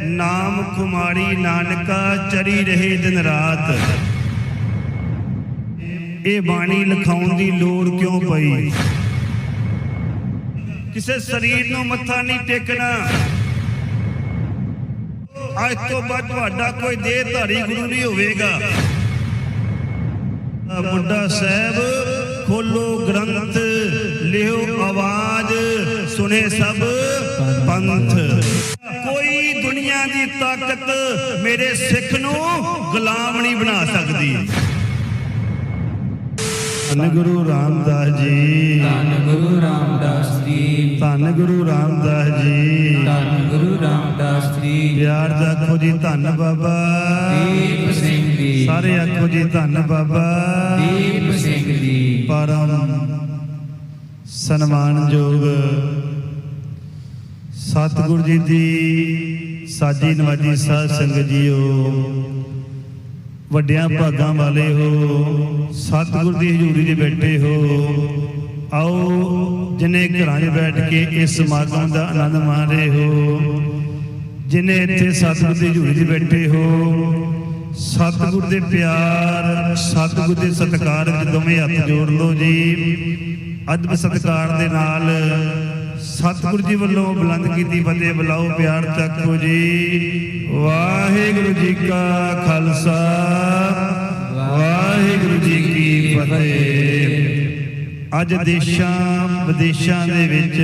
ਨਾਮ ਕੁਮਾਰੀ ਨਾਨਕਾ ਚਰੀ ਰਹੇ ਦਿਨ ਰਾਤ। ਇਹ ਬਾਣੀ ਲਿਖਾਉਣ ਦੀ ਲੋੜ ਕਿਉਂ ਪਈ? ਕਿਸੇ ਸਰੀਰ ਨੂੰ ਮੱਥਾ ਨਹੀਂ ਟੇਕਣਾ। ਅੱਜ ਤੋਂ ਬਾਅਦ ਤੁਹਾਡਾ ਕੋਈ ਦੇਹਧਾਰੀ ਗੁਰੂ ਨਹੀਂ ਹੋਵੇਗਾ। ਬੁੱਢਾ ਸਾਹਿਬ, ਖੋਲੋ ਗ੍ਰੰਥ, ਲਿਓ ਆਵਾਜ਼ ਸੁਨੇ ਸਭ ਪੰਥ। ਕੋਈ ਦੁਨੀਆ ਦੀ ਤਾਕਤ ਮੇਰੇ ਸਿੱਖ ਨੂੰ ਗੁਲਾਮ ਨਹੀਂ ਬਣਾ ਸਕਦੀ ਧੰਨ ਗੁਰੂ ਰਾਮਦਾਸ ਜੀ। ਧੰਨ ਗੁਰੂ ਰਾਮਦਾਸ ਜੀ। ਧੰਨ ਗੁਰੂ ਰਾਮਦਾਸ ਜੀ। ਧੰਨ ਗੁਰੂ ਰਾਮਦਾਸ ਜੀ। ਪਿਆਰ ਦਾ ਆਖੋ ਜੀ ਧੰਨ ਬਾਬਾ। ਦੀਪ ਸਿੰਘ ਜੀ। ਸਾਰੇ ਆਖੋ ਜੀ ਧੰਨ ਬਾਬਾ। ਦੀਪ ਸਿੰਘ ਜੀ। ਪਰਮ ਸਨਮਾਨਯੋਗ ਸਤਿਗੁਰੂ ਜੀ ਦੀ ਸਾਜੀ ਨਵਾਜੀ ਸਾਧ ਸੰਗਤ ਜੀਓ। ਵੱਡਿਆਂ ਭਾਗਾਂ ਵਾਲੇ ਹੋ, ਸਤਿਗੁਰ ਦੀ ਹਜ਼ੂਰੀ 'ਚ ਬੈਠੇ ਹੋ, ਆਓ ਜਿਨੇ ਘਰਾਂ 'ਚ ਬੈਠ ਕੇ ਇਸ ਸਮਾਗਮ ਦਾ ਆਨੰਦ ਮਾਣ ਰਹੇ ਹੋ, ਜਿਨੇ ਇੱਥੇ ਸਤਿਗੁਰ ਦੀ ਹਜ਼ੂਰੀ 'ਚ ਬੈਠੇ ਹੋ, ਸਤਿਗੁਰ ਦੇ ਪਿਆਰ, ਸਤਿਗੁਰ ਦੇ ਸਤਿਕਾਰ ਵਿੱਚ ਦੋਵੇਂ ਹੱਥ ਜੋੜ ਲਓ ਜੀ। ਅਦਬ ਸਤਿਕਾਰ ਦੇ ਨਾਲ ਸਤਿਗੁਰੂ ਜੀ ਵੱਲੋਂ ਬੁਲੰਦ ਕੀਤੀ ਫਤਿਹ ਬੁਲਾਓ, ਪਿਆਰ ਚੱਕੋ ਜੀ। ਵਾਹਿਗੁਰੂ ਜੀ ਕਾ ਖਾਲਸਾ। ਵਾਹਿਗੁਰੂ ਜੀ ਕੀ ਫਤਿਹ। ਅੱਜ ਦੇਸ਼ਾਂ, ਵਿਦੇਸ਼ਾਂ ਦੇ ਵਿੱਚ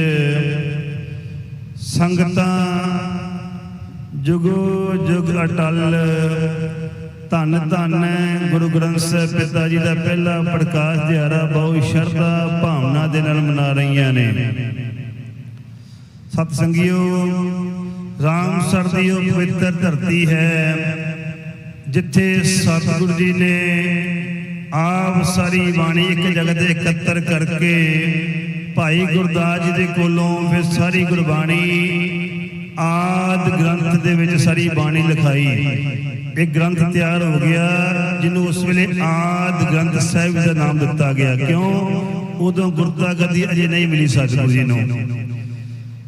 ਸੰਗਤਾਂ ਜੁਗੋ ਜੁਗ ਅਟਲ, ਧੰਨ ਧੰਨ ਗੁਰੂ ਗ੍ਰੰਥ ਸਾਹਿਬ ਪਿਤਾ ਜੀ ਦਾ ਪਹਿਲਾ ਪ੍ਰਕਾਸ਼ ਦਿਹਾੜਾ ਬਹੁਤ ਸ਼ਰਧਾ ਭਾਵਨਾ ਦੇ ਨਾਲ ਮਨਾ ਰਹੀਆਂ ਨੇ। ਸਤ ਸੰਗਿਓ ਰਾਮਸਰ ਦੀ ਉਹ ਪਵਿੱਤਰ ਧਰਤੀ ਹੈ, ਜਿੱਥੇ ਸਤਿਗੁਰੂ ਜੀ ਨੇ ਆਪ ਸਾਰੀ ਬਾਣੀ ਇੱਕ ਜਗ੍ਹਾ ਤੇ ਇਕੱਤਰ ਕਰਕੇ ਭਾਈ ਗੁਰਦਾਸ ਜੀ ਦੇ ਕੋਲੋਂ ਫਿਰ ਸਾਰੀ ਗੁਰਬਾਣੀ ਆਦ ਗ੍ਰੰਥ ਦੇ ਵਿੱਚ ਸਾਰੀ ਬਾਣੀ ਲਿਖਾਈ। ਇਹ ਗ੍ਰੰਥ ਤਿਆਰ ਹੋ ਗਿਆ, ਜਿਹਨੂੰ ਉਸ ਵੇਲੇ ਆਦ ਗ੍ਰੰਥ ਸਾਹਿਬ ਦਾ ਨਾਮ ਦਿੱਤਾ ਗਿਆ। ਕਿਉਂ? ਉਦੋਂ ਗੁਰਤਾ ਗੱਦੀ ਅਜੇ ਨਹੀਂ ਮਿਲੀ ਸਤਿਗੁਰੂ ਜੀ ਨੂੰ।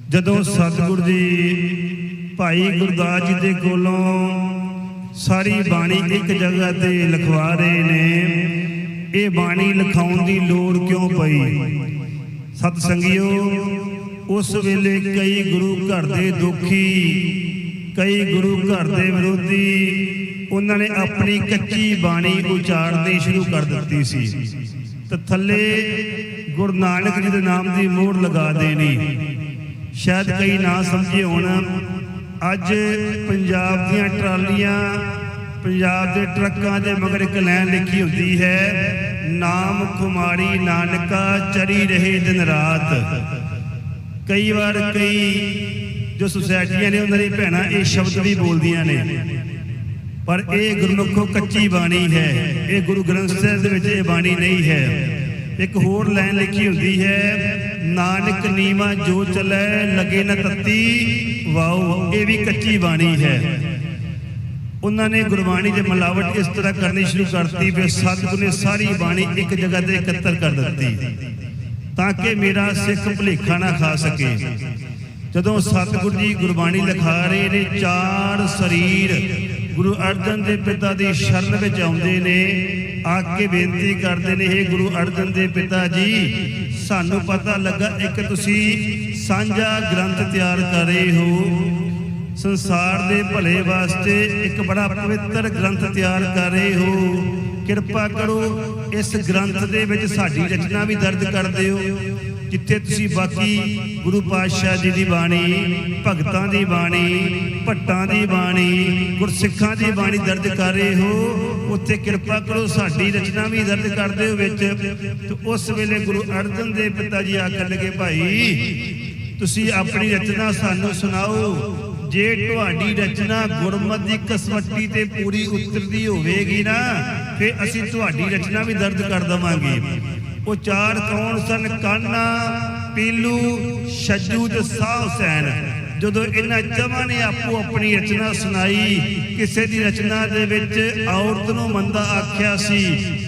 ਜਦੋਂ ਸਤਿਗੁਰ ਜੀ ਭਾਈ ਗੁਰਦਾਸ ਜੀ ਦੇ ਕੋਲੋਂ ਸਾਰੀ ਬਾਣੀ ਇੱਕ ਜਗ੍ਹਾ ਤੇ ਲਿਖਵਾ ਰਹੇ ਨੇ, ਇਹ ਬਾਣੀ ਲਿਖਾਉਣ ਦੀ ਲੋੜ ਕਿਉਂ ਪਈ? ਸਤ ਸੰਗਿਓ ਉਸ ਵੇਲੇ ਕਈ ਗੁਰੂ ਘਰ ਦੇ ਦੁਖੀ, ਕਈ ਗੁਰੂ ਘਰ ਦੇ ਵਿਰੋਧੀ ਉਹਨਾਂ ਨੇ ਆਪਣੀ ਕੱਚੀ ਬਾਣੀ ਉਚਾਰਨੀ ਸ਼ੁਰੂ ਕਰ ਦਿੱਤੀ ਸੀ ਤੇ ਥੱਲੇ ਗੁਰੂ ਨਾਨਕ ਜੀ ਦੇ ਨਾਮ ਦੀ ਮੋਹਰ ਲਗਾ ਦੇਣੀ। ਸ਼ਾਇਦ ਕਈ ਨਾ ਸਮਝੇ ਹੋਣ। ਅੱਜ ਪੰਜਾਬ ਦੀਆਂ ਟਰਾਲੀਆਂ, ਪੰਜਾਬ ਦੇ ਟਰੱਕਾਂ ਦੇ ਮਗਰ ਇੱਕ ਲਾਈਨ ਲਿਖੀ ਹੁੰਦੀ ਹੈ, ਨਾਮ ਕੁਮਾਰੀ ਨਾਨਕਾ ਚਰੀ ਰਹੇ ਦਿਨ ਰਾਤ। ਕਈ ਵਾਰ ਕਈ ਜੋ ਸੁਸਾਇਟੀਆਂ ਨੇ ਉਹਨਾਂ ਦੀ ਭੈਣਾਂ ਇਹ ਸ਼ਬਦ ਵੀ ਬੋਲਦੀਆਂ ਨੇ। ਪਰ ਇਹ ਗੁਰਮੁਖੋ ਕੱਚੀ ਬਾਣੀ ਹੈ। ਇਹ ਗੁਰੂ ਗ੍ਰੰਥ ਸਾਹਿਬ ਦੇ ਵਿੱਚ ਇਹ ਬਾਣੀ ਨਹੀਂ ਹੈ। ਇੱਕ ਹੋਰ ਲਾਈਨ ਲਿਖੀ ਹੁੰਦੀ ਹੈ ਨਾਨਕ ਨੀਵਾ ਜੋ ਚੱਲੈ, ਲਗੇ ਨ ਤੱਤੀ। ਵਾਓ, ਇਹ ਵੀ ਕੱਚੀ ਬਾਣੀ ਹੈ। ਉਹਨਾਂ ਨੇ ਗੁਰਬਾਣੀ ਦੇ ਮਿਲਾਵਟ ਇਸ ਤਰ੍ਹਾਂ ਕਰਨੀ ਸ਼ੁਰੂ ਕਰਤੀ ਫਿਰ ਸਤਿਗੁਰ ਨੇ ਸਾਰੀ ਬਾਣੀ ਇੱਕ ਜਗ੍ਹਾ ਤੇ ਇਕੱਤਰ ਕਰ ਦਿੱਤੀ, ਤਾਂ ਕਿ ਮੇਰਾ ਸਿੱਖ ਭੁਲੇਖਾ ਨਾ ਖਾ ਸਕੇ। ਜਦੋਂ ਸਤਿਗੁਰੂ ਜੀ ਗੁਰਬਾਣੀ ਲਿਖਾ ਰਹੇ ਨੇ, ਚਾਰ ਸਰੀਰ ਗੁਰੂ ਅਰਜਨ ਦੇ ਪਿਤਾ ਦੀ ਸ਼ਰਨ ਵਿੱਚ ਆਉਂਦੇ ਨੇ ਆ ਕੇ ਬੇਨਤੀ ਕਰਦੇ ਨੇ ਇਹ ਗੁਰੂ ਅਰਜਨ ਦੇ ਪਿਤਾ ਜੀ, ਸਾਨੂੰ ਪਤਾ ਲੱਗਾ ਇੱਕ ਤੁਸੀਂ ਸਾਂਝਾ ਗ੍ਰੰਥ ਤਿਆਰ ਕਰ ਰਹੇ ਹੋ। ਸੰਸਾਰ ਦੇ ਭਲੇ ਵਾਸਤੇ ਇੱਕ ਬੜਾ ਪਵਿੱਤਰ ਗ੍ਰੰਥ ਤਿਆਰ ਕਰ ਰਹੇ ਹੋ। ਕਿਰਪਾ ਕਰੋ, ਇਸ ਗ੍ਰੰਥ ਦੇ ਵਿੱਚ ਸਾਡੀ ਰਚਨਾ ਵੀ ਦਰਜ ਕਰ ਦਿਓ। ਜਿੱਥੇ ਤੁਸੀਂ ਬਾਕੀ ਗੁਰੂ ਪਾਤਸ਼ਾਹ ਜੀ ਦੀ ਬਾਣੀ, ਭਗਤਾਂ ਦੀ ਬਾਣੀ, ਭੱਟਾਂ ਦੀ ਬਾਣੀ, ਗੁਰਸਿੱਖਾਂ ਦੀ ਬਾਣੀ ਦਰਜ ਕਰ ਰਹੇ ਹੋ, ਉੱਥੇ ਕਿਰਪਾ ਕਰੋ, ਸਾਡੀ ਰਚਨਾ ਵੀ ਦਰਜ ਕਰ ਦਿਓ ਵਿੱਚ। ਤੇ ਉਸ ਵੇਲੇ ਗੁਰੂ ਅਰਜਨ ਦੇਵ ਪਿਤਾ ਜੀ ਆਖਣ ਲੱਗੇ, ਭਾਈ, ਤੁਸੀਂ ਆਪਣੀ ਰਚਨਾ ਸਾਨੂੰ ਸੁਣਾਓ। ਜੇ ਤੁਹਾਡੀ ਰਚਨਾ ਗੁਰਮਤ ਦੀ ਕਸਵੱਟੀ ਤੇ ਪੂਰੀ ਉਤਰਦੀ ਹੋਵੇਗੀ ਨਾ, ਫਿਰ ਅਸੀਂ ਤੁਹਾਡੀ ਰਚਨਾ ਵੀ ਦਰਜ ਕਰ ਦਵਾਂਗੇ। ਉਹ ਚਾਰ ਕੌਣ ਸਨ ਕਾਨਾ ਪੀਲੂ ਛੱਜੂ ਤੇ ਸਾਹ ਹੁਸੈਨ। ਜਦੋਂ ਇਹਨਾਂ ਜਮਾਂ ਨੇ ਆਪੋ ਆਪਣੀ ਰਚਨਾ ਸੁਣਾਈ, ਕਿਸੇ ਦੀ ਰਚਨਾ ਦੇ ਵਿੱਚ ਔਰਤ ਨੂੰ ਮੰਦਾ ਆਖਿਆ ਸੀ,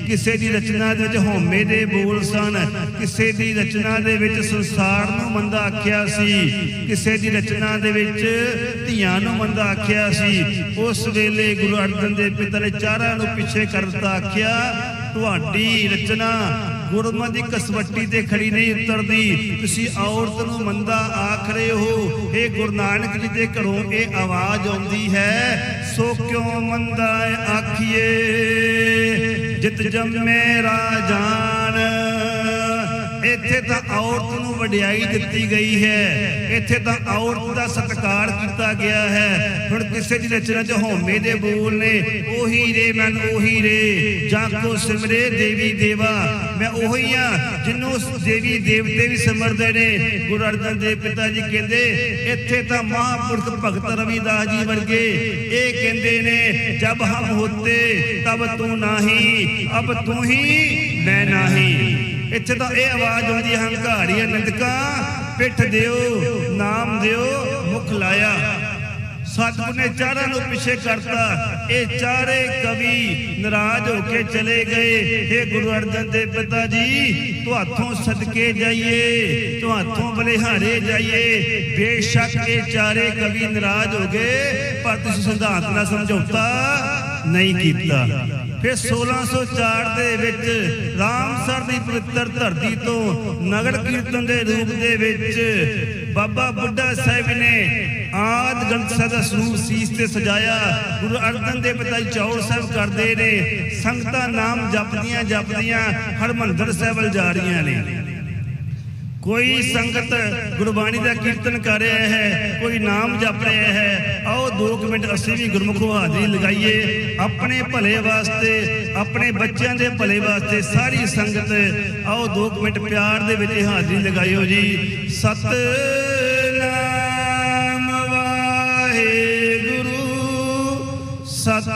ਕਿਸੇ ਦੀ ਰਚਨਾ ਦੇ ਵਿੱਚ ਹਉਮੈ ਦੇ ਬੋਲ ਸਨ, ਕਿਸੇ ਦੀ ਰਚਨਾ ਦੇ ਵਿੱਚ ਸੰਸਾਰ ਨੂੰ ਮੰਦਾ ਆਖਿਆ ਸੀ, ਕਿਸੇ ਦੀ ਰਚਨਾ ਦੇ ਵਿੱਚ ਧੀਆਂ ਨੂੰ ਮੰਦਾ ਆਖਿਆ ਸੀ। ਉਸ ਵੇਲੇ ਗੁਰੂ ਅਰਜਨ ਦੇਵ ਪਿਤਾ ਨੇ ਚਾਰਾਂ ਨੂੰ ਪਿੱਛੇ ਕਰਤਾ ਆਖਿਆ, ਤੁਹਾਡੀ ਰਚਨਾ ਗੁਰਮਤਿ ਦੀ ਕਸਵੱਟੀ ਤੇ ਖੜੀ ਨਹੀਂ ਉਤਰਦੀ। ਤੁਸੀਂ ਔਰਤ ਨੂੰ ਮੰਦਾ ਆਖ ਰਹੇ ਹੋ। ਇਹ ਗੁਰੂ ਨਾਨਕ ਜੀ ਦੇ ਘਰੋਂ ਇਹ ਆਵਾਜ਼ ਆਉਂਦੀ ਹੈ, ਸੋ ਕਿਉਂ ਮੰਦਾ ਆਖੀਏ? ਜਿਤ ਜੰਮੇ ਰਾਜਾਨ ਇੱਥੇ ਤਾਂ ਔਰਤ ਨੂੰ ਵਡਿਆਈ ਦਿੱਤੀ ਗਈ ਹੈ। ਇੱਥੇ ਤਾਂ ਔਰਤ ਦਾ ਸਤਿਕਾਰ ਕੀਤਾ ਗਿਆ ਹੈ। ਹੁਣ ਕਿਸੇ ਦੀ ਰਚਨਾ ਚ ਹਉਮੈ ਦੇ ਬੋਲ ਨੇ, ਉਹੀ ਰੇ ਮਨ, ਉਹੀ ਰੇ। ਜਾਂ ਕੋ ਸਿਮਰੇ ਦੇਵੀ ਦੇਵਾ, ਮੈਂ ਉਹੀ ਆ ਜਿਹਨੂੰ ਦੇਵੀ ਦੇਵਤੇ ਵੀ ਸਿਮਰਦੇ ਨੇ। ਗੁਰੂ ਅਰਜਨ ਦੇਵ ਪਿਤਾ ਜੀ ਕਹਿੰਦੇ, ਇੱਥੇ ਤਾਂ ਮਹਾਂਪੁਰਖ ਭਗਤ ਰਵਿਦਾਸ ਜੀ ਵਰਗੇ ਇਹ ਕਹਿੰਦੇ ਨੇ, ਜਬ ਹਮ ਹੋਤੇ, ਤਬ ਤੂੰ ਨਾਹੀ, ਅਬ ਤੂੰ ਹੀ ਮੈਂ ਨਾਹੀ। ਇੱਥੇ ਤਾਂ ਇਹ ਆਵਾਜ਼ ਆਉਂਦੀ ਹੈ, ਹੰਕਾਰੀ ਨਿੰਦਕਾ, ਪਿੱਠ ਦਿਓ, ਨਾਮ ਦਿਓ, ਮੁਖ ਲਾਇਆ। ਸਤਿਗੁਰ ਨੇ ਚਾਰਾਂ ਨੂੰ ਪਿੱਛੇ ਕਰਤਾ। ਇਹ ਚਾਰੇ ਕਵੀ ਨਾਰਾਜ਼ ਹੋ ਕੇ ਚਲੇ ਗਏ। हे ਗੁਰੂ ਅਰਜਨ ਦੇਵ ਪਿਤਾ ਜੀ, ਤੁਹਾਥੋਂ ਸਦਕੇ ਜਾਈਏ, ਤੁਹਾਥੋਂ ਬਲਿਹਾਰੇ ਜਾਈਏ। ਬੇਸ਼ੱਕ ਇਹ ਚਾਰੇ ਕਵੀ ਨਾਰਾਜ਼ ਹੋ ਗਏ, ਪਰ ਤੁਸੀਂ ਸਿਧਾਂਤ ਨਾਲ ਸਮਝੌਤਾ ਨਹੀਂ ਕੀਤਾ। ਫਿਰ 1604 ਦੇ ਵਿੱਚ ਰਾਮ ਪਵਿੱਤਰ ਧਰਤੀ ਤੋਂ ਨਗਰ ਕੀਰਤਨ ਦੇ ਰੂਪ ਦੇ ਵਿੱਚ ਬਾਬਾ ਬੁੱਢਾ ਸਾਹਿਬ ਨੇ ਆਦ ਗ੍ਰੰਥ ਸਾਹਿਬ ਦਾ ਸਰੂਪ ਸੀਸ ਤੇ ਸਜਾਇਆ। ਗੁਰੂ ਅਰਜਨ ਦੇਵ ਪਿਤਾ ਜੀ ਚੌੜ ਸਾਹਿਬ ਕਰਦੇ ਨੇ, ਸੰਗਤਾਂ ਨਾਮ ਜਪਦੀਆਂ ਜਪਦੀਆਂ ਹਰਮੰਦਰ ਸਾਹਿਬ ਵੱਲ ਜਾ ਰਹੀਆਂ ਨੇ। ਕੋਈ ਸੰਗਤ ਗੁਰਬਾਣੀ ਦਾ ਕੀਰਤਨ ਕਰ ਰਿਹਾ ਹੈ, ਕੋਈ ਨਾਮ ਜਪ ਰਿਹਾ ਹੈ, ਆਓ 2 ਮਿੰਟ ਅਸੀਂ ਵੀ ਗੁਰਮੁਖੋ ਹਾਜ਼ਰੀ ਲਗਾਈਏ। ਆਪਣੇ ਭਲੇ ਵਾਸਤੇ, ਆਪਣੇ ਬੱਚਿਆਂ ਦੇ ਭਲੇ ਵਾਸਤੇ ਸਾਰੀ ਸੰਗਤ, ਆਓ 2 ਮਿੰਟ ਪਿਆਰ ਦੇ ਵਿੱਚ ਹਾਜ਼ਰੀ ਲਗਾਇਓ ਜੀ। ਸਤਨਾਮ ਵਾਹਿਗੁਰੂ ਸਤ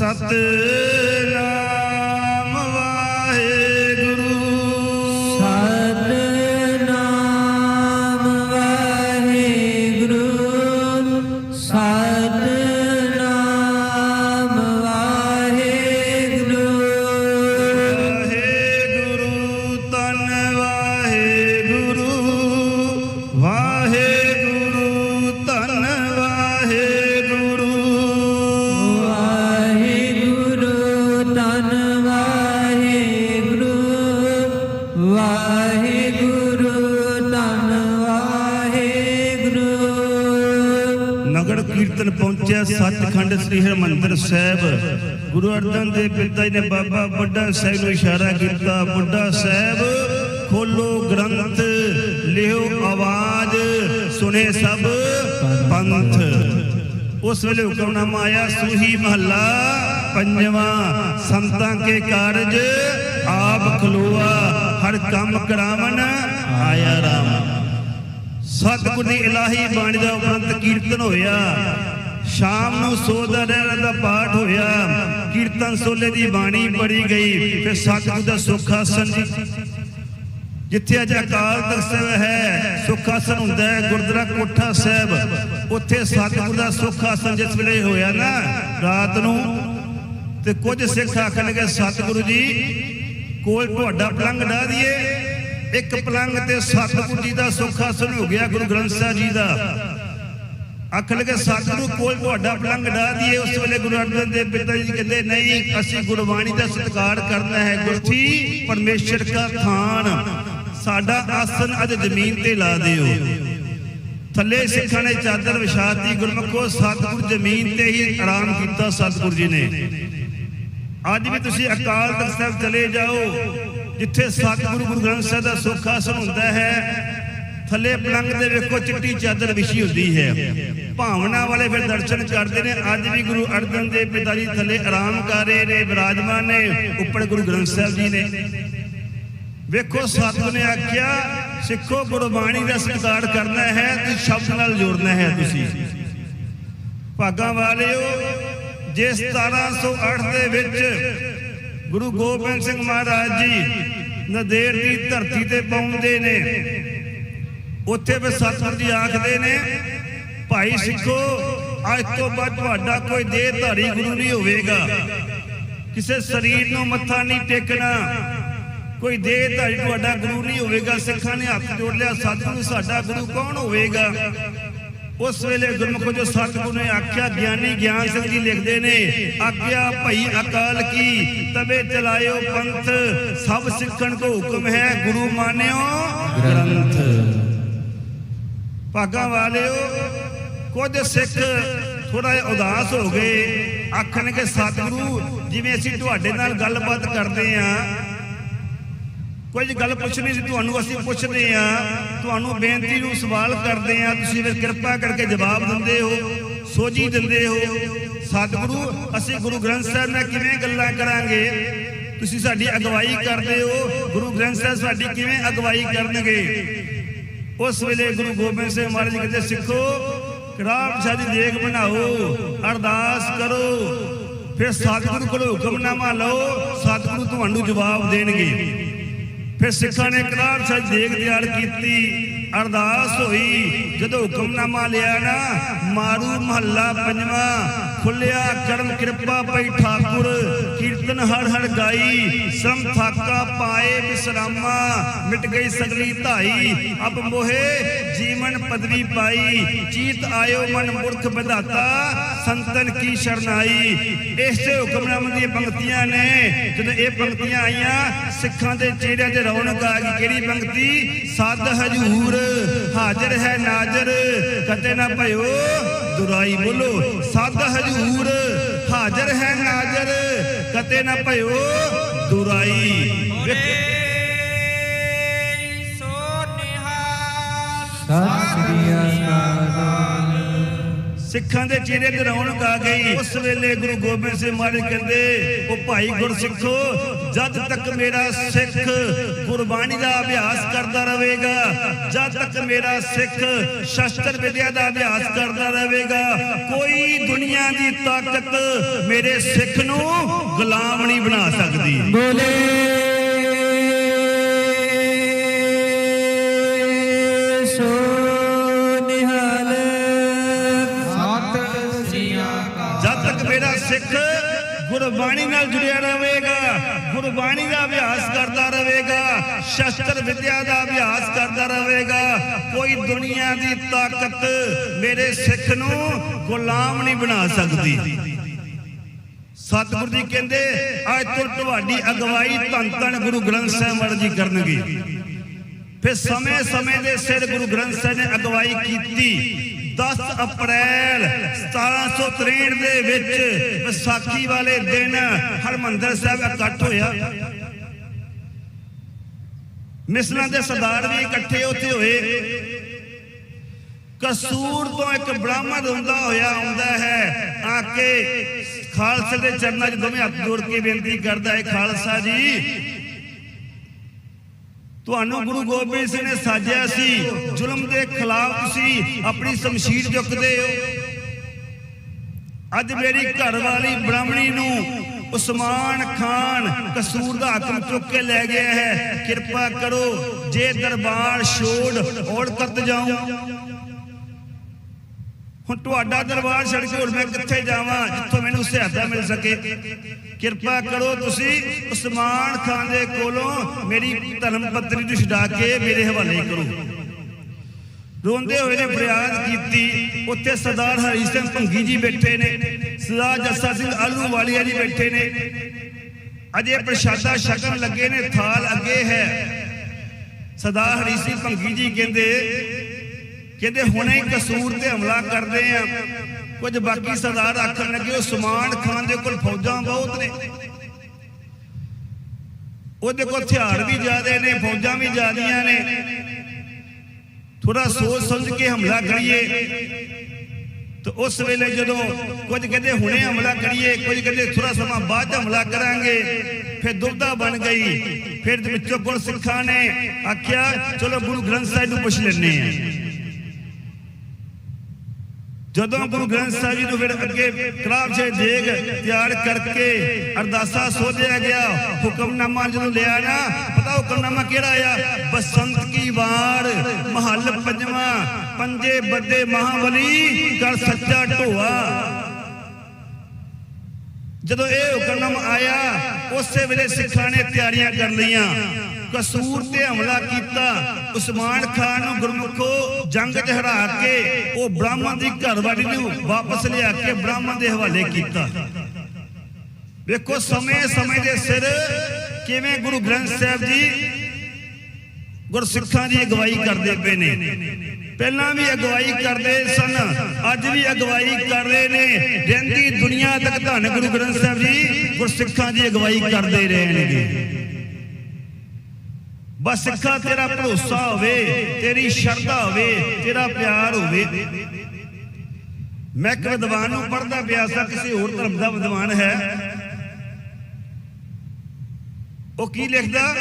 ਸਤ ਨਗਰ ਕੀਰਤਨ ਪਹੁੰਚਿਆ ਸੱਚਖੰਡ ਸ੍ਰੀ ਹਰਿਮੰਦਰ ਸਾਹਿਬ। ਗੁਰੂ ਅਰਜਨ ਦੇਵ ਪਿਤਾ ਜੀ ਨੇ ਬਾਬਾ ਬੁੱਢਾ ਸਾਹਿਬ ਨੂੰ ਇਸ਼ਾਰਾ ਕੀਤਾ ਬੁੱਢਾ ਸਾਹਿਬ, ਖੋਲੋ ਗ੍ਰੰਥ ਲਿਓ ਆਵਾਜ਼ ਸੁਨੇ ਸਭ ਪੰਥ। ਉਸ ਵੇਲੇ ਹੁਕਮਨਾਮਾ ਆਇਆ, ਸੂਹੀ ਮਹੱਲਾ, ਪੰਜਵਾਂ, ਸੰਤਾਂ ਕੇ ਕਾਰਜ, ਆਪ ਖਲੋਆ, ਹਰ ਕੰਮ ਕਰਾਵਨ ਆਇਆ ਰਾਮ। ਸਤਿਗੁਰ ਦੀ ਇਲਾਹੀ ਬਾਣੀ ਦਾ ਉਪਰੰਤ ਕੀਰਤਨ ਹੋਇਆ। ਸ਼ਾਮ ਨੂੰ ਸੋਦਾ ਰਹਿਣ ਦਾ ਪਾਠ ਹੋਇਆ। ਕੀਰਤਨ ਸੋਲੇ ਦੀ ਬਾਣੀ ਪੜੀ ਗਈ। ਫਿਰ ਸਤਿਗੁਰ ਦਾ ਸੁਖ ਆਸਨ ਜੀ। ਜਿੱਥੇ ਅੱਜ ਅਕਾਲ ਤਖਤ ਸਾਹਿਬ ਹੈ ਸੁਖ ਆਸਨ ਹੁੰਦਾ ਹੈ, ਗੁਰਦੁਆਰਾ ਕੋਠਾ ਸਾਹਿਬ। ਉੱਥੇ ਸਤਿਗੁਰ ਦਾ ਸੁਖ ਆਸਨ ਜਿਸ ਵੇਲੇ ਹੋਇਆ ਨਾ, ਰਾਤ ਨੂੰ, ਤੇ ਕੁਝ ਸਿੱਖ ਆਖਣ ਲੱਗੇ ਸਤਿਗੁਰੂ ਜੀ, ਕੋਲ ਤੁਹਾਡਾ ਪਲੰਗ ਡਾ ਦਈਏ। ਇੱਕ ਪਲੰਗ ਤੇ ਸਤਿਗੁਰੂ ਜੀ ਦਾ ਸੁਖ ਆਸਨ ਹੋ ਗਿਆ ਗੁਰੂ ਗ੍ਰੰਥ ਸਾਹਿਬ ਜੀ ਦਾ। ਆਖਣ ਲੱਗੇ ਸਤਿਗੁਰੂ ਕੋਲ ਤੁਹਾਡਾ ਪਲੰਗ ਢਾ ਦਈਏ, ਉਸ ਵੇਲੇ ਗੁਰੂ ਅਰਜਨ ਦੇਵ ਪਿਤਾ ਜੀ ਕਹਿੰਦੇ, ਨਹੀਂ, ਅਸੀਂ ਗੁਰਬਾਣੀ ਦਾ ਸਤਿਕਾਰ ਕਰਨਾ ਹੈ ਗੁਰਥੀ, ਪਰਮੇਸ਼ਰ ਦਾ ਥਾਨ। ਸਾਡਾ ਆਸਨ ਅੱਜ ਜ਼ਮੀਨ ਤੇ ਲਾ ਦਿਓ। ਥੱਲੇ ਸਿੱਖਾਂ ਨੇ ਚਾਦਰ ਵਿਛਾਤੀ, ਗੁਰਮਖੋ, ਸਤਿਗੁਰ ਜ਼ਮੀਨ ਤੇ ਹੀ ਆਰਾਮ ਕੀਤਾ ਸਤਿਗੁਰ ਜੀ ਨੇ। ਅੱਜ ਵੀ ਤੁਸੀਂ ਅਕਾਲ ਤਖਤ ਸਾਹਿਬ ਚਲੇ ਜਾਓ। ਜਿੱਥੇ ਸਤਿਗੁਰੂ ਗੁਰੂ ਗ੍ਰੰਥ ਸਾਹਿਬ ਦਾ ਸੁੱਖ ਆਸਣ ਹੁੰਦਾ ਹੈ ਥੱਲੇ ਪਲੰਗ ਦੇ ਵੇਖੋ ਚਿੱਟੀ ਚਾਦਰ ਵਿਛੀ ਹੁੰਦੀ ਹੈ। ਭਾਵਨਾ ਵਾਲੇ ਫਿਰ ਦਰਸ਼ਨ ਕਰਦੇ ਨੇ ਅੱਜ ਵੀ ਗੁਰੂ ਅਰਜਨ ਦੇਵ ਪਿਤਾ ਜੀ ਥੱਲੇ ਆਰਾਮ ਕਰ ਰਹੇ ਨੇ ਵਿਰਾਜਮਾਨ ਨੇ ਉੱਪਰ ਗੁਰੂ ਗ੍ਰੰਥ ਸਾਹਿਬ ਜੀ ਨੇ। ਵੇਖੋ ਸਤਿਗੁਰ ਨੇ ਆਖਿਆ ਸਿੱਖੋ ਗੁਰਬਾਣੀ ਦਾ ਸਤਿਕਾਰ ਕਰਨਾ ਹੈ ਤੇ ਸ਼ਬਦ ਨਾਲ ਜੋੜਨਾ ਹੈ ਤੁਸੀਂ। ਭਾਗਾਂ ਵਾਲਿਓ ਜੇ 1708 ਦੇ ਵਿੱਚ ਗੁਰੂ ਗੋਬਿੰਦ ਸਿੰਘ ਮਹਾਰਾਜ ਜੀ ਨਦੇੜ ਦੀ ਧਰਤੀ ਤੇ ਪਹੁੰਚਦੇ ਨੇ। ਉੱਥੇ ਵੀ ਸਤਿਗੁਰ ਜੀ ਆਖਦੇ ਨੇ, ਭਾਈ ਸਿੱਖੋ, ਅੱਜ ਤੋਂ ਬਾਅਦ ਤੁਹਾਡਾ ਕੋਈ ਦੇਹਧਾਰੀ ਗੁਰੂ ਨਹੀਂ ਹੋਵੇਗਾ। ਕਿਸੇ ਸਰੀਰ ਨੂੰ ਮੱਥਾ ਨਹੀਂ ਟੇਕਣਾ। ਕੋਈ ਦੇਹਧਾਰੀ ਤੁਹਾਡਾ ਗੁਰੂ ਨਹੀਂ ਹੋਵੇਗਾ। ਸਿੱਖਾਂ ਨੇ ਹੱਥ ਜੋੜ ਲਿਆ, ਸਤਿਗੁਰੂ ਸਾਡਾ ਗੁਰੂ ਕੌਣ ਹੋਵੇਗਾ? ਉਸ ਵੇਲੇ ਗੁਰਮੁਖ ਜੋ ਸਤਿਗੁਰੂ ਨੇ ਆਖਿਆ, ਗਿਆਨੀ ਗਿਆਨ ਸਿੰਘ ਜੀ ਲਿਖਦੇ ਨੇ, ਆਗਿਆ ਭਈ ਅਕਾਲ ਕੀ, ਤਵੇ ਚਲਾਇਓ ਪੰਥ, ਸਭ ਸਿੱਖਣ ਕੋ ਹੁਕਮ ਹੈ, ਗੁਰੂ ਮਾਨਿਓ ਗ੍ਰੰਥ। ਭਾਗਾਂ ਵਾਲਿਓ, ਕੁਝ ਸਿੱਖ ਥੋੜਾ ਜਿਹਾ ਉਦਾਸ ਹੋ ਗਏ ਆਖਣ ਆਖਣਗੇ, ਸਤਿਗੁਰੂ, ਜਿਵੇਂ ਅਸੀਂ ਤੁਹਾਡੇ ਨਾਲ ਗੱਲਬਾਤ ਕਰਦੇ ਆਂ ਕੁਝ ਗੱਲ ਪੁੱਛਣੀ ਸੀ, ਤੁਹਾਨੂੰ ਅਸੀਂ ਪੁੱਛਦੇ ਆ ਤੁਹਾਨੂੰ ਬੇਨਤੀ ਨੂੰ ਸਵਾਲ ਕਰਦੇ ਆ ਤੁਸੀਂ ਫਿਰ ਕਿਰਪਾ ਕਰਕੇ ਜਵਾਬ ਦਿੰਦੇ ਹੋ, ਸੋਝੀ ਦਿੰਦੇ ਹੋ। ਸਤਿਗੁਰੂ, ਅਸੀਂ ਗੁਰੂ ਗ੍ਰੰਥ ਸਾਹਿਬ ਨਾਲ ਕਿਵੇਂ ਗੱਲਾਂ ਕਰਾਂਗੇ? ਤੁਸੀਂ ਸਾਡੀ ਅਗਵਾਈ ਕਰਦੇ ਹੋ। ਗੁਰੂ ਗ੍ਰੰਥ ਸਾਹਿਬ ਸਾਡੀ ਕਿਵੇਂ ਅਗਵਾਈ ਕਰਨਗੇ? ਉਸ ਵੇਲੇ ਗੁਰੂ ਗੋਬਿੰਦ ਸਿੰਘ ਮਹਾਰਾਜ ਜੀ ਕਹਿੰਦੇ, ਸਿੱਖੋ ਕਿਰਾਮ ਸਾਹਿਬ ਦੇਖ ਬਣਾਓ, ਅਰਦਾਸ ਕਰੋ। ਫਿਰ ਸਤਿਗੁਰੂ ਕੋਲੋਂ ਹੁਕਮਨਾਮਾ ਲਓ, ਸਤਿਗੁਰੂ ਤੁਹਾਨੂੰ ਜਵਾਬ ਦੇਣਗੇ। ਫਿਰ ਸਿੱਖਾਂ ਨੇ ਕਰਾਰ ਸਾਹਿਬ ਦੇਗ ਤਿਆਰ ਕੀਤੀ। ਅਰਦਾਸ ਹੋਈ, ਜਦੋਂ ਹੁਕਮਨਾਮਾ ਲਿਆ ਨਾ, ਮਾਰੂ ਮਹੱਲਾ ਪੰਜਵਾਂ ਖੁੱਲਿਆ ਕਰਮ ਕਿਰਪਾ ਪਈ ਠਾਕੁਰ ਕੀਰਤਨ ਹਰ ਹਰ ਗਾਈ, ਸਮ ਥਾਕਾ ਪਾਏ ਵਿਸਰਾਮਾ ਮਿਟ ਗਈ ਸਗਲੀ ਧਾਈ। ਅਬ ਮੋਹੇ ਜੀਵਨ ਪਦਵੀ ਪਾਈ, ਚੀਤ ਆਇਓ ਮਨ ਮੁਰਖ ਵਿਧਾਤਾ, ਸੰਤਨ ਕੀ ਸ਼ਰਨਾਈ ਇਸੇ ਹੁਕਮਨਾਮੇ ਦੀਆਂ ਪੰਕਤੀਆਂ ਨੇ। ਜਦੋਂ ਇਹ ਪੰਕਤੀਆਂ ਆਈਆਂ, ਸਿੱਖਾਂ ਦੇ ਚਿਹਰਿਆਂ ਤੇ ਰੌਣਕ ਆ ਗਈ। ਕਿਹੜੀ ਪੰਕਤੀ? ਸਦ ਹਜੂਰ, ਹਾਜ਼ਰ ਹੈ ਨਾਜ਼ਰ। ਕਦੇ ਨਾ ਭਇਓ ਦੁਰਾਈ ਬੋਲੋ, ਸਦ ਹਜੂਰ, ਹਾਜ਼ਰ ਹੈ ਨਾਜ਼ਰ। ਕਦੇ ਨਾ ਭਇਓ ਦੁਰਾਈ। ਵੇਖੋ। ਸਤਿ ਸ੍ਰੀ ਅਕਾਲ ਸਿੱਖਾਂ ਦੇ ਚਿਹਰੇ ਤੇ ਰੌਣਕ ਆ ਗਈ। ਉਸ ਵੇਲੇ ਗੁਰੂ ਗੋਬਿੰਦ ਸਿੰਘ ਮਹਾਰਾਜ ਕਹਿੰਦੇ, ਉਹ ਭਾਈ ਗੁਰਸਿੱਖੋ, ਜਦ ਤੱਕ ਮੇਰਾ ਸਿੱਖ ਗੁਰਬਾਣੀ ਦਾ ਅਭਿਆਸ ਕਰਦਾ ਰਹੇਗਾ, ਜਦ ਤੱਕ ਮੇਰਾ ਸਿੱਖ ਸ਼ਸਤਰ ਵਿਦਿਆ ਦਾ ਅਭਿਆਸ ਕਰਦਾ ਰਹੇਗਾ, ਕੋਈ ਦੁਨੀਆ ਦੀ ਤਾਕਤ ਮੇਰੇ ਸਿੱਖ ਨੂੰ ਗੁਲਾਮ ਨਹੀਂ ਬਣਾ ਸਕਦੀ। ਬੋਲੇ। ਗੁਰਬਾਣੀ ਨਾਲ ਜੁੜਿਆ ਰਹੇਗਾ। ਗੁਰਬਾਣੀ ਦਾ ਅਭਿਆਸ ਕਰਦਾ ਰਹੇਗਾ। ਸ਼ਸਤਰ ਵਿਦਿਆ ਦਾ ਅਭਿਆਸ ਕਰਦਾ ਰਹੇਗਾ। ਕੋਈ ਦੁਨੀਆ ਦੀ ਤਾਕਤ ਮੇਰੇ ਸਿੱਖ ਨੂੰ ਗੁਲਾਮ ਨਹੀਂ ਬਣਾ ਸਕਦੀ। ਸਤਿਗੁਰੂ ਜੀ ਕਹਿੰਦੇ, ਅੱਜ ਤੋਂ ਤੁਹਾਡੀ ਅਗਵਾਈ ਧੰਨ ਧੰਨ ਗੁਰੂ ਗ੍ਰੰਥ ਸਾਹਿਬ ਮਹਾਰਾਜ ਜੀ ਕਰਨਗੇ। ਫਿਰ ਸਮੇਂ ਸਮੇਂ ਦੇ ਸਿਰ ਗੁਰੂ ਗ੍ਰੰਥ ਸਾਹਿਬ ਨੇ ਅਗਵਾਈ ਕੀਤੀ। 10 ਅਪ੍ਰੈਲ 1763 ਦੇ ਵਿੱਚ ਵਿਸਾਖੀ ਵਾਲੇ ਦਿਨ ਹਰਮੰਦਰ ਸਾਹਿਬ ਇਕੱਠ ਹੋਇਆ। ਮਿਸਲਾਂ ਦੇ ਸਰਦਾਰ ਵੀ ਇਕੱਠੇ ਉੱਥੇ ਹੋਏ। ਕਸੂਰ ਤੋਂ ਇੱਕ ਬ੍ਰਾਹਮਣ ਹੁੰਦਾ ਹੋਇਆ ਆਉਂਦਾ ਹੈ। ਆ ਕੇ ਖਾਲਸੇ ਦੇ ਚਰਨਾਂ 'ਚ ਦੋਵੇਂ ਹੱਥ ਜੋੜ ਕੇ ਬੇਨਤੀ ਕਰਦਾ ਹੈ, ਖਾਲਸਾ ਜੀ ਤੁਹਾਨੂੰ ਗੁਰੂ ਗੋਬਿੰਦ ਸਿੰਘ ਨੇ ਸਾਜਿਆ ਸੀ। ਜ਼ੁਲਮ ਦੇ ਖਿਲਾਫ ਤੁਸੀਂ ਆਪਣੀ ਸ਼ਮਸ਼ੀਰ ਚੁੱਕਦੇ ਹੋ। ਅੱਜ ਮੇਰੀ ਘਰ ਵਾਲੀ ਬ੍ਰਾਹਮਣੀ ਨੂੰ ਉਸਮਾਨ ਖਾਨ ਕਸੂਰ ਦਾ ਹਾਕਮ ਚੁੱਕ ਕੇ ਲੈ ਗਿਆ ਹੈ। ਕਿਰਪਾ ਕਰੋ, ਜੇ ਦਰਬਾਰ ਛੋੜ ਔੜ ਕਰਤ ਜਾਉਂ ਹੁਣ ਤੁਹਾਡਾ ਦਰਬਾਰ ਛੱਡ ਕੇ ਹੁਣ ਮੈਂ ਕਿੱਥੇ ਜਾਵਾਂ? ਜਿੱਥੋਂ ਮੈਨੂੰ ਸਹਾਇਤਾ ਮਿਲ ਸਕੇ। ਕਿਰਪਾ ਕਰੋ ਤੁਸੀਂ ਉਸਮਾਨ ਖਾਨ ਦੇ ਕੋਲੋਂ ਮੇਰੀ ਧਰਮ ਪਤਨੀ ਨੂੰ ਛਡਾ ਕੇ ਮੇਰੇ ਹਵਾਲੇ ਕਰੋ। ਰੋਂਦੇ ਹੋਏ ਨੇ ਫਰਿਆਦ ਕੀਤੀ। ਉੱਥੇ ਸਰਦਾਰ ਹਰੀ ਸਿੰਘ ਭੰਗੀ ਜੀ ਬੈਠੇ ਨੇ। ਸਰਦਾਰ ਜੱਸਾ ਸਿੰਘ ਆਲੂ ਵਾਲੀਆ ਜੀ ਬੈਠੇ ਨੇ। ਅਜੇ ਪ੍ਰਸ਼ਾਦਾ ਛਕਣ ਲੱਗੇ ਨੇ, ਥਾਲ ਅੱਗੇ ਹੈ। ਸਰਦਾਰ ਹਰੀ ਸਿੰਘ ਭੰਗੀ ਜੀ ਕਹਿੰਦੇ ਕਹਿੰਦੇ ਹੁਣੇ ਕਸੂਰ ਤੇ ਹਮਲਾ ਕਰਦੇ ਆ। ਕੁਝ ਬਾਕੀ ਸਰਦਾਰ ਆਖਣ ਲੱਗੇ ਉਸਮਾਨ ਖਾਨ ਦੇ ਕੋਲ ਫੌਜਾਂ ਬਹੁਤ ਨੇ। ਉਹਦੇ ਕੋਲ ਹਥਿਆਰ ਵੀ ਜ਼ਿਆਦੇ ਨੇ, ਫੌਜਾਂ ਵੀ ਜ਼ਿਆਦੀਆਂ ਨੇ। ਥੋੜਾ ਸੋਚ ਸਮਝ ਕੇ ਹਮਲਾ ਕਰੀਏ। ਤੇ ਉਸ ਵੇਲੇ ਜਦੋਂ ਕੁਝ ਕਹਿੰਦੇ ਹੁਣੇ ਹਮਲਾ ਕਰੀਏ, ਕੁਝ ਕਹਿੰਦੇ ਥੋੜਾ ਸਮਾਂ ਬਾਅਦ 'ਚ ਹਮਲਾ ਕਰਾਂਗੇ, ਫਿਰ ਦੁਬਦਾ ਬਣ ਗਈ। ਫਿਰ ਦੇ ਵਿੱਚੋਂ ਗੁਰ ਸਿੱਖਾਂ ਨੇ ਆਖਿਆ, ਚਲੋ ਗੁਰੂ ਗ੍ਰੰਥ ਸਾਹਿਬ ਨੂੰ ਪੁੱਛ ਲੈਣੇ ਆ ਜਦੋਂ ਗੁਰੂ ਗ੍ਰੰਥ ਸਾਹਿਬ ਜੀ ਨੂੰ ਫਿਰ ਅੱਗੇ ਕਲਾਬ ਸੇ ਦੇਗ ਤਿਆਰ ਕਰਕੇ ਅਰਦਾਸਾ ਸੋਧਿਆ ਗਿਆ, ਹੁਕਮਨਾਮਾ ਜਦੋਂ ਲਿਆ ਨਾ, ਪਤਾ ਹੁਕਮਨਾਮਾ ਕਿਹੜਾ ਆ? ਬਸੰਤ ਕੀ ਵਾਰ, ਮਹੱਲ ਪੰਜਵਾਂ, ਪੰਜੇ ਵੱਡੇ ਮਹਾਬਲੀ, ਕਰ ਸੱਚਾ ਢੋਆ। ਜਦੋਂ ਇਹ ਹੁਕਮਨਾਮਾ ਆਇਆ, ਉਸੇ ਵੇਲੇ ਸਿੱਖਾਂ ਨੇ ਤਿਆਰੀਆਂ ਕਰ ਲਈਆਂ। ਕਸੂਰ ਤੇ ਹਮਲਾ ਕੀਤਾ। ਉਸਮਾਨ ਖਾਨ ਨੂੰ ਗੁਰਮੁਖੋ ਜੰਗ 'ਚ ਹਰਾ ਕੇ ਉਹ ਬ੍ਰਾਹਮਣ ਦੀ ਘਰਵਾਲੀ ਨੂੰ ਵਾਪਸ ਲਿਆ ਕੇ ਬ੍ਰਾਹਮਣ ਦੇ ਹਵਾਲੇ ਕੀਤਾ। ਵੇਖੋ ਸਮੇਂ ਸਮੇਂ ਦੇ ਸਿਰ ਕਿਵੇਂ ਗੁਰੂ ਗ੍ਰੰਥ ਸਾਹਿਬ ਜੀ ਗੁਰਸਿੱਖਾਂ ਦੀ ਅਗਵਾਈ ਕਰਦੇ ਪਏ ਨੇ। ਪਹਿਲਾਂ ਵੀ ਅਗਵਾਈ ਕਰਦੇ ਸਨ, ਅੱਜ ਵੀ ਅਗਵਾਈ ਕਰ ਰਹੇ ਨੇ। ਰਹਿੰਦੀ ਦੁਨੀਆ ਤੱਕ ਧੰਨ ਗੁਰੂ ਗ੍ਰੰਥ ਸਾਹਿਬ ਜੀ ਗੁਰਸਿੱਖਾਂ ਦੀ ਅਗਵਾਈ ਕਰਦੇ ਰਹੇ ਨੇ ਬਸ ਸਿੱਖਾ ਤੇਰਾ ਭਰੋਸਾ ਹੋਵੇ, ਤੇਰੀ ਸ਼ਰਧਾ ਹੋਵੇ, ਤੇਰਾ ਪਿਆਰ ਹੋਵੇ। ਮੈਂ ਇੱਕ ਵਿਦਵਾਨ ਨੂੰ ਪੜ੍ਹਦਾ ਪਿਆ ਸਾਂ, ਕਿਸੇ ਹੋਰ ਧਰਮ ਦਾ ਵਿਦਵਾਨ ਹੈ। ਉਹ ਕੀ ਲਿਖਦਾ?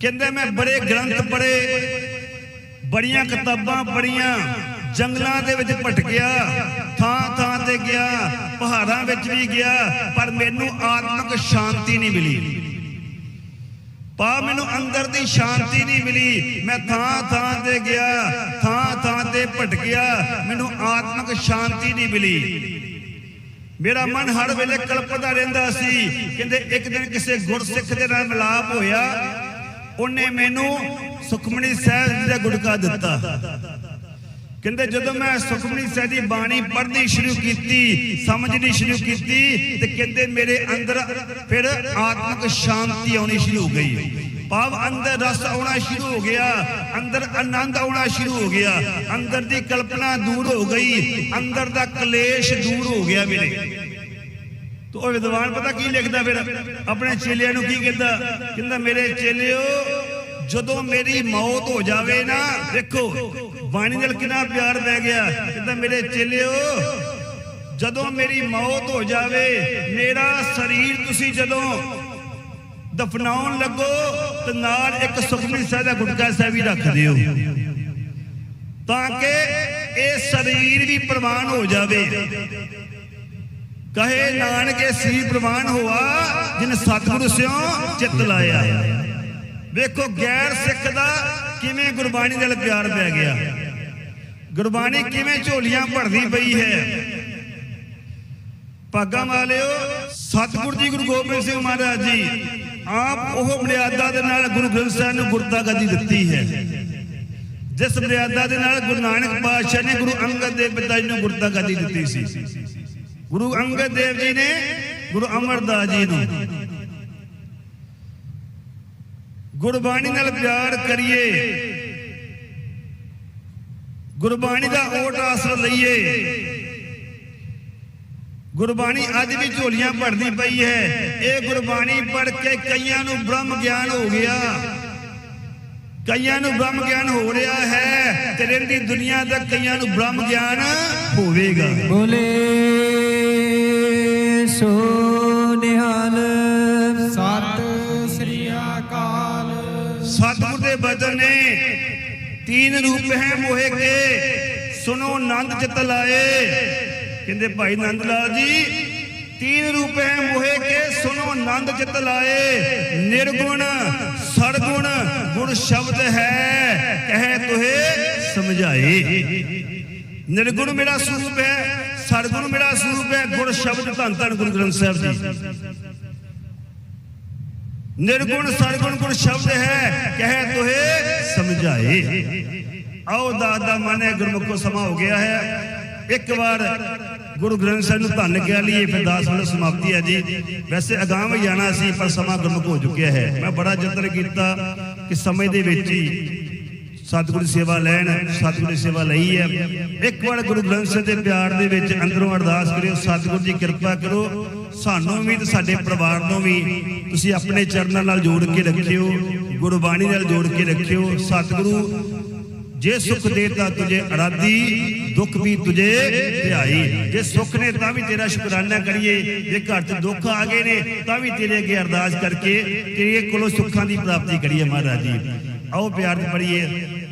ਕਹਿੰਦਾ, ਮੈਂ ਬੜੇ ਗ੍ਰੰਥ ਪੜ੍ਹੇ, ਬੜੀਆਂ ਕਿਤਾਬਾਂ ਪੜ੍ਹੀਆਂ, ਜੰਗਲਾਂ ਦੇ ਵਿੱਚ ਭਟਕਿਆ ਥਾਂ ਥਾਂ ਤੇ ਗਿਆ, ਪਹਾੜਾਂ ਵਿੱਚ ਵੀ ਗਿਆ, ਪਰ ਮੈਨੂੰ ਆਤਮਿਕ ਸ਼ਾਂਤੀ ਨਹੀਂ ਮਿਲੀ। ਪਾ, ਮੈਨੂੰ ਅੰਦਰ ਦੀ ਸ਼ਾਂਤੀ ਨਹੀਂ ਮਿਲੀ। ਮੈਂ ਥਾਂ ਥਾਂ ਤੇ ਗਿਆ, ਥਾਂ ਥਾਂ ਤੇ ਭਟਕਿਆ, ਮੈਨੂੰ ਆਤਮਿਕ ਸ਼ਾਂਤੀ ਨਹੀਂ ਮਿਲੀ। ਮੇਰਾ ਮਨ ਹਰ ਵੇਲੇ ਕਲਪਦਾ ਰਹਿੰਦਾ ਸੀ, ਕਹਿੰਦੇ ਇੱਕ ਦਿਨ ਕਿਸੇ ਗੁਰਸਿੱਖ ਦੇ ਨਾਲ ਮਿਲਾਪ ਹੋਇਆ, ਉਹਨੇ ਮੈਨੂੰ ਸੁਖਮਣੀ ਸਾਹਿਬ ਜੀ ਦਾ ਗੁਟਕਾ ਦਿੱਤਾ। ਕਹਿੰਦੇ ਜਦੋਂ ਮੈਂ ਸੁਖਮਨੀ ਸਾਹਿਬ ਦੀ ਬਾਣੀ ਪੜ੍ਹਨੀ ਸ਼ੁਰੂ ਕੀਤੀ, ਸਮਝਣੀ ਸ਼ੁਰੂ ਕੀਤੀ, ਤੇ ਕਹਿੰਦੇ ਮੇਰੇ ਅੰਦਰ ਫਿਰ ਆਤਮਿਕ ਸ਼ਾਂਤੀ ਆਉਣੀ ਸ਼ੁਰੂ ਹੋ ਗਈ। ਭਾਵ ਅੰਦਰ ਰਸ ਆਉਣਾ ਸ਼ੁਰੂ ਹੋ ਗਿਆ, ਅੰਦਰ ਆਨੰਦ ਆਉਣਾ ਸ਼ੁਰੂ ਹੋ ਗਿਆ, ਅੰਦਰ ਦੀ ਕਲਪਨਾ ਦੂਰ ਹੋ ਗਈ, ਅੰਦਰ ਦਾ ਕਲੇਸ਼ ਦੂਰ ਹੋ ਗਿਆ ਮੇਰੇ ਤੋ ਉਹ ਵਿਦਵਾਨ ਪਤਾ ਕੀ ਲਿਖਦਾ ਫਿਰ? ਆਪਣੇ ਚੇਲਿਆਂ ਨੂੰ ਕੀ ਕਹਿੰਦਾ? ਕਹਿੰਦਾ, ਮੇਰੇ ਚੇਲਿਓ, ਜਦੋਂ ਮੇਰੀ ਮੌਤ ਹੋ ਜਾਵੇ ਨਾ, ਦੇਖੋ ਬਾਣੀ ਨਾਲ ਕਿੰਨਾ ਪਿਆਰ ਪੈ ਗਿਆ। ਕਹਿੰਦਾ, ਮੇਰੇ ਚੇਲਿਓ, ਜਦੋਂ ਮੇਰੀ ਮੌਤ ਹੋ ਜਾਵੇ, ਮੇਰਾ ਸਰੀਰ ਤੁਸੀਂ ਜਦੋਂ ਦਫਨਾਉਣ ਲੱਗੋ, ਤੇ ਨਾਲ ਇੱਕ ਸੁਖਮਨੀ ਸਾਹਿਬ ਦਾ ਗੁਟਕਾ ਸਾਹਿਬ ਵੀ ਰੱਖ ਦਿਓ। ਤਾਂ ਕਿ ਇਹ ਸਰੀਰ ਵੀ ਪ੍ਰਵਾਨ ਹੋ ਜਾਵੇ। ਕਹੇ, ਨਾਨਕੇ ਸ੍ਰੀ ਪ੍ਰਵਾਨ ਹੋਆ, ਜਿਨ ਸਤਿਗੁਰੂ ਸਿਓ ਚਿੱਤ ਲਾਇਆ। ਵੇਖੋ, ਗੈਰ ਸਿੱਖ ਦਾ ਕਿਵੇਂ ਗੁਰਬਾਣੀ ਨਾਲ ਪਿਆਰ ਪੈ ਗਿਆ। ਗੁਰਬਾਣੀ ਕਿਵੇਂ ਝੋਲੀਆਂ ਭਰਦੀ ਪਈ ਹੈ ਭਾਗਾ ਵਾਲਿਓ ਸਤਿਗੁਰੂ ਜੀ ਗੁਰੂ ਗੋਬਿੰਦ ਸਿੰਘ ਮਹਾਰਾਜ ਜੀ ਆਪ ਉਹ ਮਰਿਆਦਾ ਦੇ ਨਾਲ ਗੁਰੂ ਗ੍ਰੰਥ ਸਾਹਿਬ ਨੂੰ ਗੁਰਤਾ ਗੱਦੀ ਦਿੱਤੀ ਹੈ ਜਿਸ ਮਰਿਆਦਾ ਦੇ ਨਾਲ ਗੁਰੂ ਨਾਨਕ ਪਾਤਸ਼ਾਹ ਨੇ ਗੁਰੂ ਅੰਗਦ ਦੇਵ ਪਿਤਾ ਜੀ ਨੂੰ ਗੁਰਤਾ ਗੱਦੀ ਦਿੱਤੀ ਸੀ ਗੁਰੂ ਅੰਗਦ ਦੇਵ ਜੀ ਨੇ ਗੁਰੂ ਅਮਰਦਾਸ ਜੀ ਨੂੰ ਗੁਰਬਾਣੀ ਨਾਲ ਪਿਆਰ ਕਰੀਏ ਗੁਰਬਾਣੀ ਦਾ ਓਟ ਆਸਰਾ ਲਈਏ। ਗੁਰਬਾਣੀ ਅੱਜ ਵੀ ਝੋਲੀਆਂ ਭਰਦੀ ਪਈ ਹੈ। ਇਹ ਗੁਰਬਾਣੀ ਪੜ੍ਹ ਕੇ ਕਈਆਂ ਨੂੰ ਬ੍ਰਹਮ ਗਿਆਨ ਹੋ ਗਿਆ। ਕਈਆਂ ਨੂੰ ਬ੍ਰਹਮ ਗਿਆਨ ਹੋ ਰਿਹਾ ਹੈ ਤੇ ਰਹਿੰਦੀ ਦੁਨੀਆ ਤੱਕ ਕਈਆਂ ਨੂੰ ਬ੍ਰਹਮ ਗਿਆਨ ਹੋਵੇਗਾ। ਬੋਲੇ ਸੋ ਨਿਹਾਲ ਸਤਿ ਸ੍ਰੀ ਅਕਾਲ। ਸਤਿਗੁਰ ਦੇ ਬਚਨ ਨੇ ਤੀਨ ਰੂਪ ਹੈ ਮੋਹਿ ਕੇ। ਸੁਨੋ ਨੰਦ ਚਿਤ ਲਾਏ। ਕਹਿੰਦੇ ਭਾਈ ਨੰਦ ਲਾਲ ਜੀ, ਤੀਨ ਰੂਪ ਹੈ ਮੋਹਿ ਕੇ। ਸੁਨੋ ਨੰਦ ਚਿਤ ਲਾਏ। ਨਿਰਗੁਣ, ਸਰਗੁਣ, ਗੁਣ ਸ਼ਬਦ ਹੈ। ਕਹੇ ਤੁਹੇ ਸਮਝਾਏ। ਨਿਰਗੁਣ ਮੇਰਾ ਸਰੂਪ ਹੈ, ਸਰਗੁਣ ਮੇਰਾ ਸਰੂਪ ਹੈ, ਗੁਣ ਸ਼ਬਦ ਧੰਨ ਧੰਨ ਗੁਰੂ ਗ੍ਰੰਥ ਸਾਹਿਬ ਜੀ। ਨਿਰਗੁਣ ਸਰਗੁਣ ਗੁਣ ਸ਼ਬਦ ਹੈ, ਕਹੇ ਤੋਹੇ ਸਮਝਾਏ। ਆਓ ਦਾਦਾ ਮਾਨੇ ਗੁਰਮੁਖੋ ਸਮਾਂ ਹੋ ਗਿਆ ਹੈ। ਇੱਕ ਵਾਰ ਗੁਰੂ ਗ੍ਰੰਥ ਸਾਹਿਬ ਨੂੰ ਧੰਨ ਕਹਿ ਲਈਏ, ਫਿਰ ਦਾਸ ਵੱਲੋਂ ਸਮਾਪਤੀ ਹੈ ਜੀ। ਵੈਸੇ ਅਗਾਮ ਹੀ ਜਾਣਾ ਸੀ, ਪਰ ਸਮਾਂ ਗੁਰਮੁਖ ਹੋ ਚੁੱਕਿਆ ਹੈ। ਮੈਂ ਬੜਾ ਯਤਨ ਕੀਤਾ ਕਿ ਸਮੇਂ ਦੇ ਵਿੱਚ ਹੀ ਸਤਿਗੁਰ ਦੀ ਸੇਵਾ ਲੈਣ, ਸਤਿਗੁਰੂ ਦੀ ਸੇਵਾ ਲਈ ਹੈ। ਇੱਕ ਵਾਰ ਗੁਰੂ ਗ੍ਰੰਥ ਸਾਹਿਬ ਦੇ ਪਿਆਰ ਦੇ ਵਿੱਚ ਅੰਦਰੋਂ ਅਰਦਾਸ ਕਰਿਓ, ਸਤਿਗੁਰੂ ਦੀ ਕਿਰਪਾ ਕਰੋ। ਸਾਨੂੰ ਵੀ ਤੇ ਸਾਡੇ ਪਰਿਵਾਰ ਨੂੰ ਵੀ ਤੁਸੀਂ ਆਪਣੇ ਚਰਨਾਂ ਨਾਲ ਜੋੜ ਕੇ ਰੱਖਿਓ, ਗੁਰਬਾਣੀ ਨਾਲ ਜੋੜ ਕੇ ਰੱਖਿਓ। ਸਤਿਗੁਰੂ, ਜੇ ਸੁਖ ਦੇਤਾ ਤੁਝੇ ਅਰਾਧੀ, ਦੁੱਖ ਵੀ ਤੁਝੇ ਧਿਆਈ ਜੇ ਸੁਖ ਨੇ ਤਾਂ ਵੀ ਤੇਰਾ ਸ਼ੁਕਰਾਨਾ ਕਰੀਏ। ਜੇ ਘਰ 'ਚ ਦੁੱਖ ਆ ਗਏ ਨੇ, ਤਾਂ ਵੀ ਤੇਰੇ ਅੱਗੇ ਅਰਦਾਸ ਕਰਕੇ ਤੇਰੇ ਕੋਲੋਂ ਸੁੱਖਾਂ ਦੀ ਪ੍ਰਾਪਤੀ ਕਰੀਏ ਮਹਾਰਾਜ ਜੀ। ਆਓ ਪਿਆਰ ਨਾਲ ਪੜੀਏ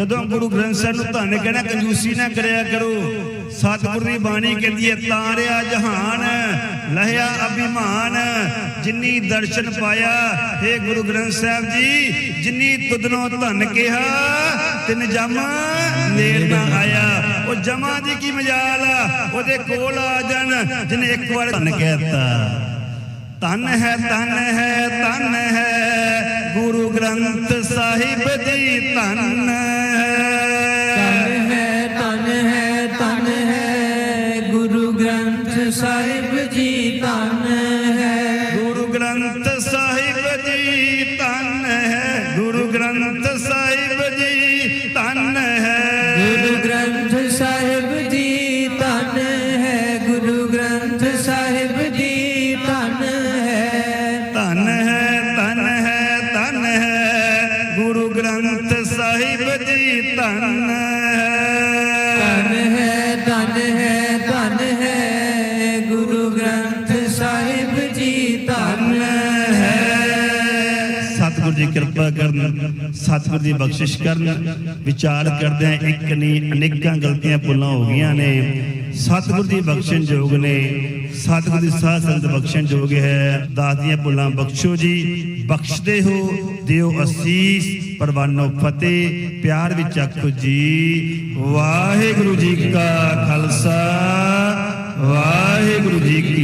ਜਦੋਂ ਗੁਰੂ ਗ੍ਰੰਥ ਸਾਹਿਬ ਨੂੰ ਧੰਨ ਕਹਿਣਾ, ਕੰਜੂਸੀ ਨਾ ਕਰਿਆ ਕਰੋ। ਸਤਿਗੁਰ ਦੀ ਬਾਣੀ ਕਹਿੰਦੀ ਹੈ, ਤਾਰਿਆ ਜਹਾਨ, ਲਹਿਆ ਅਭਿਮਾਨ, ਜਿਨੀ ਦਰਸ਼ਨ ਪਾਇਆ हे ਗੁਰੂ ਗ੍ਰੰਥ ਸਾਹਿਬ ਜੀ, ਜਿਨੀ ਤੁਧਨੋਂ ਧੰਨ ਕਿਹਾ, ਤਿਨ ਜਮ ਨੇੜ ਨਾ ਆਇਆ। ਉਹ ਜਮਾ ਦੀ ਕੀ ਮਜਾਲ ਆ, ਉਹਦੇ ਕੋਲ ਆ ਜਾਣ, ਜਿਹਨੇ ਇੱਕ ਵਾਰ ਧੰਨ ਕਹਿਤਾ ਧਨ ਹੈ ਧਨ ਹੈ ਧਨ ਹੈ, ਗੁਰੂ ਗ੍ਰੰਥ ਸਾਹਿਬ ਜੀ ਧਨ। ਜੀ ਧਨ ਧਨ ਹੈ ਹੈ ਧਨ ਹੈ ਧਨ ਹੈ। ਗੁਰੂ ਗ੍ਰੰਥ ਸਾਹਿਬ ਜੀ ਧਨ ਹੈ। ਸਤਿਗੁਰੂ ਜੀ ਕਿਰਪਾ ਕਰਨ ਸਤਿਗੁਰੂ ਦੀ ਬਖਸ਼ਿਸ਼ ਕਰਨ। ਵਿਚਾਰ ਕਰਦੇ ਆ ਇੱਕ ਨਹੀਂ ਅਨੇਕਾਂ ਗਲਤੀਆਂ ਭੁੱਲਾਂ ਹੋ ਗਈਆਂ ਨੇ। ਸਤਿਗੁਰੂ ਦੀ ਬਖਸ਼ਣ ਯੋਗ ਨੇ। ਸਤਿਗੁਰੂ ਦੀ ਸਾਧ ਸੰਗਤ ਬਖਸ਼ਣ ਯੋਗ ਹੈ। ਦਾਸ ਦੀਆਂ ਭੁੱਲਾਂ ਬਖਸ਼ੋ ਜੀ। ਬਖਸ਼ਦੇ ਹੋ ਦਿਓ ਅਸੀਸ। ਪ੍ਰਵਾਨੋ ਫਤਿਹ ਪਿਆਰ ਵਿੱਚ ਆਖੋ ਜੀ। ਵਾਹਿਗੁਰੂ ਜੀ ਕਾ ਖਾਲਸਾ ਵਾਹਿਗੁਰੂ ਜੀ ਕੀ